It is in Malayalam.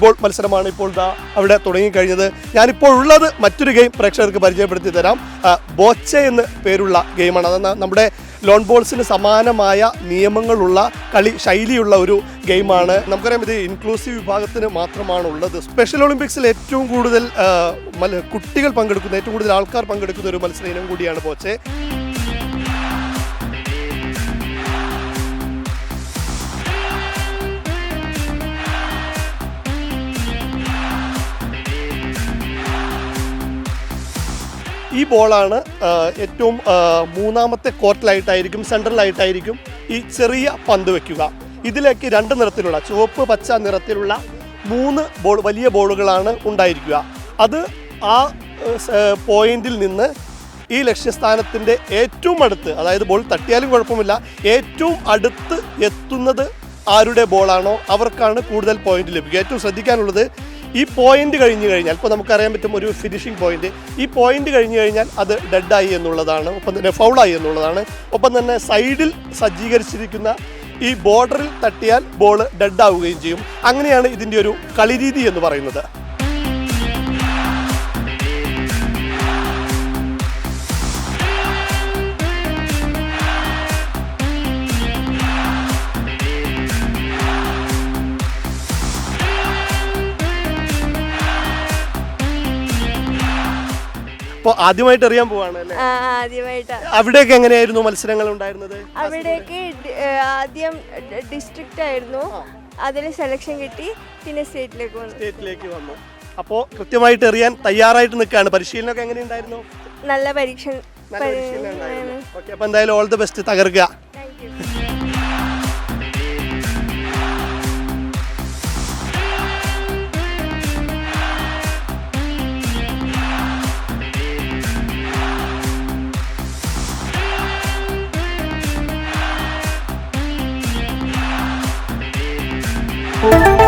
ഫുട്ബോൾ മത്സരമാണ് ഇപ്പോൾ അവിടെ തുടങ്ങിക്കഴിഞ്ഞത്. ഞാനിപ്പോൾ ഉള്ളത് മറ്റൊരു ഗെയിം പ്രേക്ഷകർക്ക് പരിചയപ്പെടുത്തി തരാം. ബോച്ച എന്ന് പേരുള്ള ഗെയിമാണ് അത് നമ്മുടെ ലോൺ ബോൾസിന് സമാനമായ നിയമങ്ങളുള്ള കളി ശൈലിയുള്ള ഒരു ഗെയിമാണ് നമുക്കറിയാം ഇത് ഇൻക്ലൂസീവ് വിഭാഗത്തിന് മാത്രമാണ് ഉള്ളത് സ്പെഷ്യൽ ഒളിമ്പിക്സിൽ ഏറ്റവും കൂടുതൽ കുട്ടികൾ പങ്കെടുക്കുന്ന ഏറ്റവും കൂടുതൽ ആൾക്കാർ പങ്കെടുക്കുന്ന ഒരു മത്സര ഇനം കൂടിയാണ് ബോച്ചെ. ഈ ബോളാണ് ഏറ്റവും മൂന്നാമത്തെ കോർട്ടിലായിട്ടായിരിക്കും സെൻട്രലായിട്ടായിരിക്കും ഈ ചെറിയ പന്ത് വയ്ക്കുക ഇതിലേക്ക് രണ്ട് നിറത്തിലുള്ള ചുവപ്പ് പച്ച നിറത്തിലുള്ള മൂന്ന് ബോൾ വലിയ ബോളുകളാണ് ഉണ്ടായിരിക്കുക. അത് ആ പോയിന്റിൽ നിന്ന് ഈ ലക്ഷ്യസ്ഥാനത്തിന്റെ ഏറ്റവും അടുത്ത് അതായത് ബോൾ തട്ടിയാലും കുഴപ്പമില്ല ഏറ്റവും അടുത്ത് എത്തുന്നത് ആരുടെ ബോളാണോ അവർക്കാണ് കൂടുതൽ പോയിന്റ് ലഭിക്കുക. ഏറ്റവും ശ്രദ്ധിക്കാനുള്ളത് ഈ പോയിന്റ് കഴിഞ്ഞു കഴിഞ്ഞാൽ ഇപ്പോൾ നമുക്കറിയാൻ പറ്റും ഒരു ഫിനിഷിംഗ് പോയിന്റ് ഈ പോയിന്റ് കഴിഞ്ഞു കഴിഞ്ഞാൽ അത് ഡെഡായി എന്നുള്ളതാണ്. ഒപ്പം തന്നെ ഫൗളായി എന്നുള്ളതാണ്. ഒപ്പം തന്നെ സൈഡിൽ സജ്ജീകരിച്ചിരിക്കുന്ന ഈ ബോർഡറിൽ തട്ടിയാൽ ബോൾ ഡെഡാവുകയും ചെയ്യും. അങ്ങനെയാണ് ഇതിന്റെ ഒരു കളിരീതി എന്ന് പറയുന്നത്. അപ്പോൾ ആദ്യമായിട്ട് അറിയാൻ പോവാണ് അല്ലേ? ആദ്യമായിട്ടാ. അവിടെയൊക്കെ എങ്ങനെയായിരുന്നു മത്സരങ്ങൾ ഉണ്ടായിരുന്നത്? അവിടേക്ക് ഡി- ഏ, ആദ്യം ഡിസ്ട്രിക്റ്റ് ആയിരുന്നു. അതിൽ സെലക്ഷൻ കിട്ടി പിന്നെ സ്റ്റേറ്റിലേക്ക് വന്നു. സ്റ്റേറ്റിലേക്ക് വന്നു. അപ്പോ കൃത്യമായിട്ട് അറിയാൻ തയ്യാറായിട്ട് നിൽക്കുകയാണ് പരിശീലനമൊക്കെ എങ്ങനെയുണ്ടായിരുന്നു? നല്ല പരീക്ഷ നല്ല പരിശീലനം ഉണ്ടായിരുന്നു. ഓക്കെ അപ്പോൾ എന്തായാലും ഓൾ ദി ബെസ്റ്റ് തകർക്കുക. അപ്പോൾ